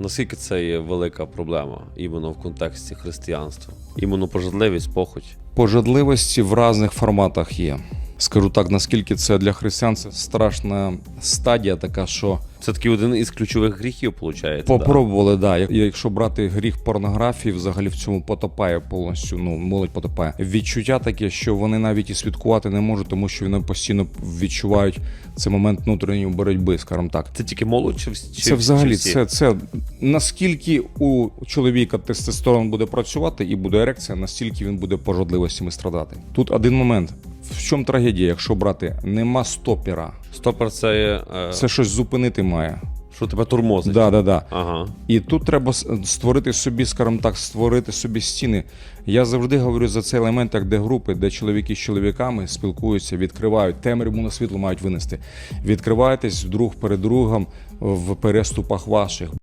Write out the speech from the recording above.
Наскільки це є велика проблема іменно в контексті християнства? Іменно пожадливість, похоть. Пожадливості в різних форматах є. Скажу так, наскільки це для християн це страшна стадія, така що Це такий один із ключових гріхів, виходить. попробували, да. Як- Якщо брати гріх порнографії, взагалі в цьому потопає повністю. Ну, молодь потопає. Відчуття таке, що вони навіть і святкувати не можуть, тому що вони постійно відчувають цей момент внутрішньої боротьби, скажімо так. Це тільки молодь чи, чи Це взагалі чи всі? це, це наскільки у чоловіка тестостерон буде працювати і буде ерекція, настільки він буде пожадливостями страдати. Тут один момент. В чому трагедія, якщо брати, нема стопера. Стопор це е, Це щось зупинити має. що тебе турмозить. Да, да, да. Ага. І тут треба створити собі, скажімо так, створити собі стіни. Я завжди говорю за цей елемент, як де групи, де чоловіки з чоловіками спілкуються, відкривають темряву на світло мають винести. Відкривайтесь друг перед другом в переступах ваших.